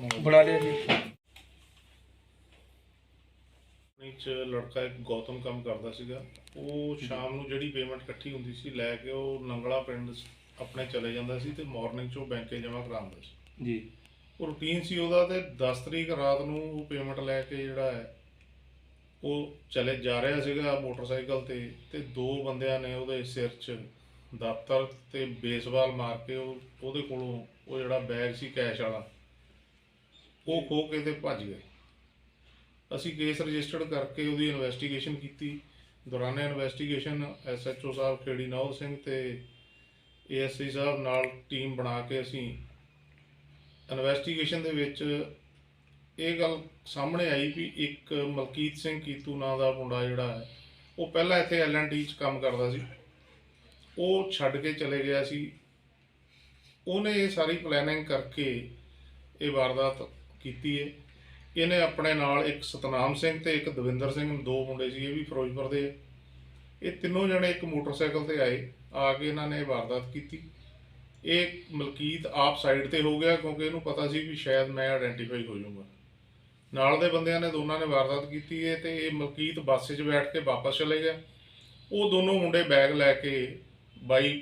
ਬਣਾ ਲਿਆ ਜੀ। ਨੀਚ ਲੜਕਾ ਇੱਕ ਗੌਤਮ ਕੰਮ ਕਰਦਾ ਸੀਗਾ। ਉਹ ਸ਼ਾਮ ਨੂੰ ਜਿਹੜੀ ਪੇਮੈਂਟ ਇਕੱਠੀ ਹੁੰਦੀ ਸੀ ਲੈ ਕੇ ਉਹ ਨੰਗਲਾ ਪਿੰਡ ਆਪਣੇ ਚਲੇ ਜਾਂਦਾ ਸੀ ਤੇ ਮਾਰਨਿੰਗ 'ਚ ਉਹ ਬੈਂਕੇ ਜਮ੍ਹਾਂ ਕਰਾਉਂਦਾ ਸੀ। ਜੀ। ਉਹ ਰੂਟੀਨ ਸੀ ਉਹਦਾ ਤੇ 10 ਤਰੀਕ ਰਾਤ ਨੂੰ ਉਹ ਪੇਮੈਂਟ ਲੈ ਕੇ ਜਿਹੜਾ ਹੈ ਉਹ ਚਲੇ ਜਾ ਰਿਹਾ ਸੀਗਾ ਮੋਟਰਸਾਈਕਲ ਤੇ ਤੇ ਦੋ ਬੰਦਿਆਂ ਨੇ ਉਹਦੇ ਸਿਰ 'ਚ ਦਾਤਰ ਤੇ ਬੇਸਬਾਲ ਮਾਰ ਕੇ ਉਹ ਉਹਦੇ ਕੋਲੋਂ ਉਹ ਜਿਹੜਾ ਬੈਗ ਸੀ ਕੈਸ਼ ਵਾਲਾ ਉਹ ਖੋ ਕੇ ਤੇ ਭੱਜ ਗਏ। ਅਸੀਂ ਕੇਸ ਰਜਿਸਟਰਡ ਕਰਕੇ ਉਹਦੀ ਇਨਵੈਸਟੀਗੇਸ਼ਨ ਕੀਤੀ। ਦੌਰਾਨੇ ਇਨਵੈਸਟੀਗੇਸ਼ਨ ਐਸਐਚਓ ਸਾਹਿਬ ਖੇੜੀ ਨੌਲ ਸਿੰਘ ਤੇ ਏਐਸਆਈ ਸਾਹਿਬ ਨਾਲ ਟੀਮ ਬਣਾ ਕੇ ਅਸੀਂ ਇਨਵੈਸਟੀਗੇਸ਼ਨ ਦੇ ਵਿੱਚ ਇਹ ਗੱਲ ਸਾਹਮਣੇ ਆਈ ਵੀ ਇੱਕ ਮਲਕੀਤ ਸਿੰਘ ਕੀਤੂ ਨਾਂ ਦਾ ਮੁੰਡਾ ਜਿਹੜਾ ਹੈ, ਉਹ ਪਹਿਲਾਂ ਇੱਥੇ ਐਲਐਨਟੀ 'ਚ ਕੰਮ ਕਰਦਾ ਸੀ। ਉਹ ਛੱਡ ਕੇ ਚਲੇ ਗਿਆ ਸੀ। ਉਹਨੇ ਇਹ ਸਾਰੀ ਪਲੈਨਿੰਗ ਕਰਕੇ ਇਹ ਵਾਰਦਾਤ ਕੀਤੀ ਹੈ ਇਹਨੇ ਆਪਣੇ ਨਾਲ ਇੱਕ ਸਤਨਾਮ ਸਿੰਘ ਤੇ ਇੱਕ ਦਵਿੰਦਰ ਸਿੰਘ, ਦੋ ਮੁੰਡੇ ਸੀ, ਇਹ ਵੀ ਫਿਰੋਜ਼ਪੁਰ ਦੇ ਇਹ ਤਿੰਨੋਂ ਜਣੇ ਇੱਕ ਮੋਟਰਸਾਈਕਲ ਤੇ ਆਏ, ਆ ਕੇ ਇਹਨਾਂ ਨੇ ਇਹ ਵਾਰਦਾਤ ਕੀਤੀ। ਇਹ ਮਲਕੀਤ ਆਪ ਸਾਈਡ ਤੇ ਹੋ ਗਿਆ, ਕਿਉਂਕਿ ਇਹਨੂੰ ਪਤਾ ਸੀ ਵੀ ਸ਼ਾਇਦ ਮੈਂ ਆਇਡੈਂਟੀਫਾਈ ਹੋ ਜਾਊਂਗਾ। ਨਾਲ ਦੇ ਬੰਦਿਆਂ ਨੇ ਦੋਨਾਂ ਨੇ ਵਾਰਦਾਤ ਕੀਤੀ ਹੈ ਤੇ ਇਹ ਮਲਕੀਤ ਬੱਸ 'ਚ ਬੈਠ ਕੇ ਵਾਪਸ ਚਲੇ ਗਿਆ। ਉਹ ਦੋਨੋਂ ਮੁੰਡੇ ਬੈਗ ਲੈ ਕੇ ਬਾਈ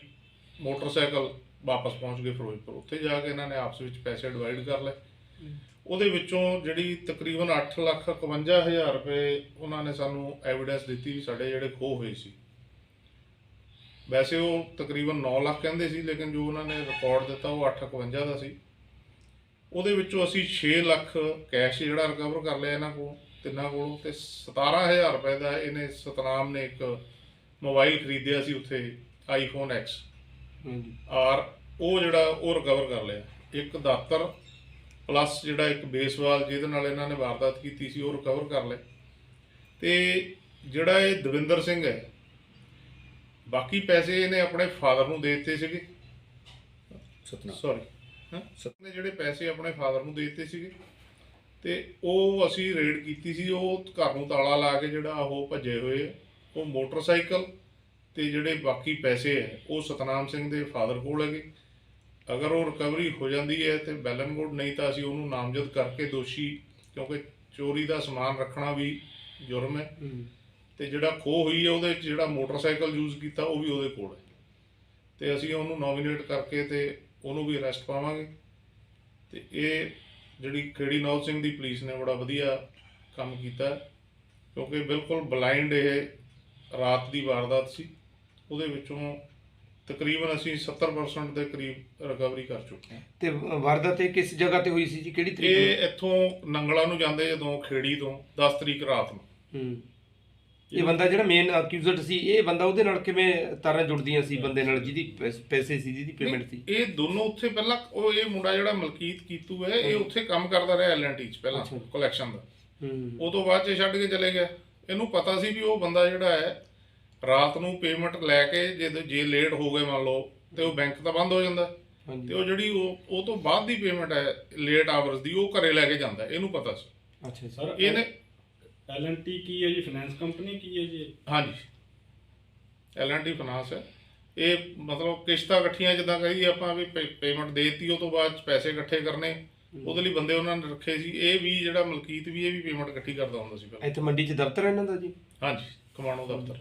ਮੋਟਰਸਾਈਕਲ ਵਾਪਸ ਪਹੁੰਚ ਗਏ ਫਿਰੋਜ਼ਪੁਰ। ਉੱਥੇ ਜਾ ਕੇ ਇਹਨਾਂ ਨੇ ਆਪਸ ਵਿੱਚ ਪੈਸੇ ਡਿਵਾਈਡ ਕਰ ਲਏ। ਉਹਦੇ ਵਿੱਚੋਂ ਜਿਹੜੀ ਤਕਰੀਬਨ 8 ਲੱਖ 51 ਹਜ਼ਾਰ ਰੁਪਏ ਉਹਨਾਂ ਨੇ ਸਾਨੂੰ ਐਵੀਡੈਂਸ ਦਿੱਤੀ ਸਾਡੇ ਜਿਹੜੇ ਖੋਹ ਹੋਏ ਸੀ। ਵੈਸੇ ਉਹ ਤਕਰੀਬਨ 9 ਲੱਖ ਕਹਿੰਦੇ ਸੀ ਲੇਕਿਨ ਜੋ ਉਹਨਾਂ ਨੇ ਰਿਕਾਰਡ ਦਿੱਤਾ ਉਹ 851 ਦਾ ਸੀ। ਉਹਦੇ ਵਿੱਚੋਂ ਅਸੀਂ 6 ਲੱਖ ਕੈਸ਼ ਜਿਹੜਾ ਰਿਕਵਰ ਕਰ ਲਿਆ ਇਹਨਾਂ ਕੋਲ ਤਿੰਨਾਂ ਕੋਲੋਂ ਤੇ 17000 ਰੁਪਏ ਦਾ ਇਹਨੇ ਸਤਨਾਮ ਨੇ ਇੱਕ ਮੋਬਾਈਲ ਖਰੀਦਿਆ ਸੀ ਉੱਥੇ ਆਈਫੋਨ X ਹਾਂਜੀ। ਔਰ ਉਹ ਜਿਹੜਾ ਉਹ ਰਿਕਵਰ ਕਰ ਲਿਆ। ਇੱਕ ਦਾਤਰ ਪਲੱਸ ਜਿਹੜਾ ਇੱਕ ਬੇਸਬਾਲ ਜਿਹਦੇ ਨਾਲ ਇਹਨਾਂ ਨੇ ਵਾਰਦਾਤ ਕੀਤੀ ਸੀ ਉਹ ਰਿਕਵਰ ਕਰ ਲਿਆ ਤੇ ਜਿਹੜਾ ਇਹ ਦਵਿੰਦਰ ਸਿੰਘ ਹੈ ਬਾਕੀ ਪੈਸੇ ਇਹਨੇ ਆਪਣੇ ਫਾਦਰ ਨੂੰ ਦੇ ਦਿੱਤੇ ਸੀਗੇ। ਸਤਨਾਮ। ਸੌਰੀ ਹਾਂ? ਸਤਨੇ ਜਿਹੜੇ ਪੈਸੇ ਆਪਣੇ ਫਾਦਰ ਨੂੰ ਦੇ ਦਿੱਤੇ ਸੀਗੇ ਤੇ ਉਹ ਅਸੀਂ ਰੇਡ ਕੀਤੀ ਸੀ ਉਹ ਘਰ ਨੂੰ ਤਾਲਾ ਲਾ ਕੇ ਜਿਹੜਾ ਉਹ ਭੱਜੇ ਹੋਏ। ਉਹ ਮੋਟਰਸਾਈਕਲ ਤੇ ਜਿਹੜੇ ਬਾਕੀ ਪੈਸੇ ਹੈ ਉਹ ਸਤਨਾਮ ਸਿੰਘ ਦੇ ਫਾਦਰ ਕੋਲ ਹੈਗੇ। ਅਗਰ ਉਹ ਰਿਕਵਰੀ ਹੋ ਜਾਂਦੀ ਹੈ ਤੇ ਬੈਲਨ ਗੁੱਡ ਨਹੀਂ ਤਾਂ ਅਸੀਂ ਉਹਨੂੰ ਨਾਮਜ਼ਦ ਕਰਕੇ ਦੋਸ਼ੀ ਕਿਉਂਕਿ ਚੋਰੀ ਦਾ ਸਮਾਨ ਰੱਖਣਾ ਵੀ ਜੁਰਮ ਹੈ। ਤੇ ਜਿਹੜਾ ਖੋਹ ਹੋਈ ਹੈ ਉਹਦੇ ਜਿਹੜਾ ਮੋਟਰਸਾਈਕਲ ਯੂਜ਼ ਕੀਤਾ ਉਹ ਵੀ ਉਹਦੇ ਕੋਲ ਹੈ। ਤੇ ਅਸੀਂ ਉਹਨੂੰ ਨੋਮੀਨੇਟ ਕਰਕੇ ਤੇ ਉਹਨੂੰ ਵੀ ਅਰੈਸਟ ਪਾਵਾਂਗੇ। ਤੇ ਇਹ ਜਿਹੜੀ ਖੇੜੀ ਨੌਲ ਸਿੰਘ ਦੀ ਪੁਲਿਸ ਨੇ ਬੜਾ ਵਧੀਆ ਕੰਮ ਕੀਤਾ ਕਿਉਂਕਿ ਬਿਲਕੁਲ ਬਲਾਈਂਡ ਇਹ ਰਾਤ ਦੀ ਵਾਰਦਾਤ ਸੀ। ਉਹਦੇ ਵਿੱਚੋਂ ਤਕਰੀਬਨ ਅਸੀਂ 70% ਦੇ ਕਰੀਬ ਰਿਕਵਰੀ ਕਰ ਚੁੱਕੇ ਹਾਂ। ਤੇ ਵਾਰਦਾਤ ਇਹ ਕਿਸ ਜਗ੍ਹਾ ਤੇ ਹੋਈ ਸੀ ਜੀ? ਕਿਹੜੀ ਤਰੀਕ ਇਹ ਇੱਥੋਂ ਨੰਗਲਾ ਨੂੰ ਜਾਂਦੇ ਜਦੋਂ ਖੇੜੀ ਤੋਂ 10 ਤਰੀਕ ਰਾਤ ਨੂੰ। ਹੂੰ। ਇਹ ਬੰਦਾ ਜਿਹੜਾ ਮੇਨ ਅਕਿਊਜ਼ਡ ਸੀ ਇਹ ਬੰਦਾ ਉਹਦੇ ਨਾਲ ਕਿਵੇਂ ਤਾਰਾਂ ਜੁੜਦੀਆਂ ਸੀ ਬੰਦੇ ਨਾਲ ਜਿਹਦੀ ਪੈਸ- ਪੈਸੇ ਸੀ ਜਿਹਦੀ ਪੇਮੈਂਟ ਸੀ? ਇਹ ਦੋਨੋਂ ਉੱਥੇ ਪਹਿਲਾਂ ਉਹ ਇਹ ਮੁੰਡਾ ਜਿਹੜਾ ਮਲਕੀਤ ਕੀਤੂ ਹੈ ਇਹ ਉੱਥੇ ਕੰਮ ਕਰਦਾ ਰਿਹਾ ਐਲਐਨਟੀ ਚ ਪਹਿਲਾਂ ਅੱਛਾ। ਕਲੈਕਸ਼ਨ ਦਾ। ਹੂੰ। ਉਹ ਤੋਂ ਬਾਅਦ ਚ ਛੱਡ ਕੇ ਚਲੇ ਗਿਆ। ਇਹਨੂੰ ਪਤਾ ਸੀ ਵੀ ਉਹ ਬੰਦਾ ਜਿਹੜਾ ਹੈ ਰਾਤ ਨੂੰ ਪੇਮੈਂਟ ਲੈ ਕੇ ਜੇ ਜੇ ਲੇਟ ਹੋ ਗਏ ਮੰਨ ਲਓ ਤੇ ਉਹ ਬੈਂਕ ਤਾਂ ਬੰਦ ਹੋ ਜਾਂਦਾ। ਤੇ ਉਹ ਜਿਹੜੀ ਉਹ ਉਹ ਤੋਂ ਬਾਅਦ ਦੀ ਪੇਮੈਂਟ ਹੈ ਲੇਟ ਆਵਰਸ ਦੀ ਉਹ ਘਰੇ ਲੈ ਕੇ ਜਾਂਦਾ ਇਹਨੂੰ ਪਤਾ ਸੀ। ਅੱਛਾ ਜੀ। ਸਰ ਇਹਨੇ ਐਲਐਨਟੀ ਕੀ ਹੈ ਜੀ? ਫਾਈਨੈਂਸ ਕੰਪਨੀ ਕੀ ਹੈ ਜੀ ਹਾਂਜੀ। ਐਲਐਨਟੀ ਫਾਈਨਾਂਸ ਹੈ। ਇਹ ਮਤਲਬ ਕਿਸ਼ਤਾਂ ਇਕੱਠੀਆਂ ਜਿੱਦਾਂ ਕਹੀ ਆਪਾਂ ਵੀ ਪੇਮੈਂਟ ਦੇਤੀ ਉਹ ਤੋਂ ਬਾਅਦ 'ਚ ਪੈਸੇ ਇਕੱਠੇ ਕਰਨੇ ਉਹਦੇ ਲਈ ਬੰਦੇ ਉਹਨਾਂ ਨੇ ਰੱਖੇ ਸੀ। ਇਹ ਵੀ ਜਿਹੜਾ ਮਲਕੀਤ ਵੀ ਇਹ ਵੀ ਪੇਮੈਂਟ ਇਕੱਠੀ ਕਰਦਾ ਹੁੰਦਾ ਸੀ ਪਹਿਲਾਂ। ਇੱਥੇ ਮੰਡੀ 'ਚ ਦਫ਼ਤਰ ਇਹਨਾਂ ਦਾ ਜੀ? ਹਾਂਜੀ ਕਮਾਣੋ ਦਫ਼ਤਰ।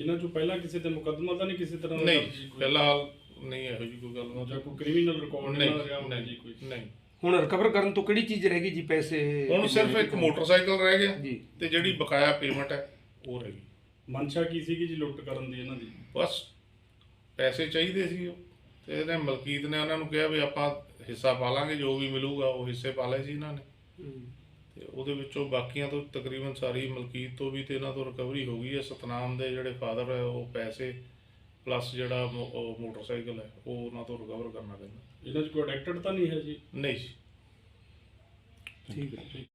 ਇਹਨਾਂ ਚੋਂ ਪਹਿਲਾਂ ਕਿਸੇ ਤੇ ਮੁਕੱਦਮਾ ਤਾਂ ਨਹੀਂ ਕਿਸੇ ਤਰ੍ਹਾਂ ਦਾ ਨਹੀਂ? ਫਿਲਹਾਲ ਨਹੀਂ ਇਹੋ ਕੋਈ ਗੱਲ ਜਾਂ ਕੋਈ ਕ੍ਰਿਮੀਨਲ ਰਿਕਾਰਡ ਨਹੀਂ ਨਹੀਂ ਰਿਹਾ ਹੋਣਾ ਜੀ ਕੋਈ? ਨਹੀਂ। ਹੁਣ ਰਿਕਵਰ ਕਰਨ ਤੋਂ ਕਿਹੜੀ ਚੀਜ਼ ਰਹਿ ਗਈ ਜੀ ਪੈਸੇ? ਹੁਣ ਸਿਰਫ ਇੱਕ ਮੋਟਰਸਾਈਕਲ ਰਹਿ ਗਿਆ ਜੀ। ਤੇ ਜਿਹੜੀ ਬਕਾਇਆ ਪੇਮੈਂਟ ਹੈ ਉਹ ਰਹਿ ਗਈ। ਮਨਸ਼ਾ ਕੀ ਸੀਗੀ ਜੀ ਲੁੱਟ ਕਰਨ ਦੀ ਇਹਨਾਂ ਦੀ? ਬਸ ਪੈਸੇ ਚਾਹੀਦੇ ਸੀ ਉਹ। ਤੇ ਇਹਨੇ ਮਲਕੀਤ ਨੇ ਉਹਨਾਂ ਨੂੰ ਕਿਹਾ ਵੀ ਆਪਾਂ ਹਿੱਸਾ ਪਾ ਲਾਂਗੇ ਜੋ ਵੀ ਮਿਲੂਗਾ ਉਹ ਹਿੱਸੇ ਪਾ ਲਏ ਸੀ ਇਹਨਾਂ ਨੇ। ਹੂੰ। ਤੇ ਉਹਦੇ ਵਿੱਚੋਂ ਬਾਕੀਆਂ ਤੋਂ ਤਕਰੀਬਨ ਸਾਰੀ ਮਲਕੀਤ ਤੋਂ ਵੀ ਤੇ ਇਹਨਾਂ ਤੋਂ ਰਿਕਵਰੀ ਹੋ ਗਈ ਹੈ। ਸਤਨਾਮ ਦੇ ਜਿਹੜੇ ਫਾਦਰ ਹੈ ਉਹ ਪੈਸੇ ਪਲੱਸ ਜਿਹੜਾ ਮੋ- ਉਹ ਮੋਟਰਸਾਈਕਲ ਹੈ ਉਹ ਉਹਨਾਂ ਤੋਂ ਰਿਕਵਰ ਕਰਨਾ ਪੈਂਦਾ। ਇਹਨਾਂ 'ਚ ਕੋਈ ਅਡੈਕਟਡ ਤਾਂ ਨਹੀਂ ਹੈ ਜੀ? ਨਹੀਂ ਜੀ। ਠੀਕ ਹੈ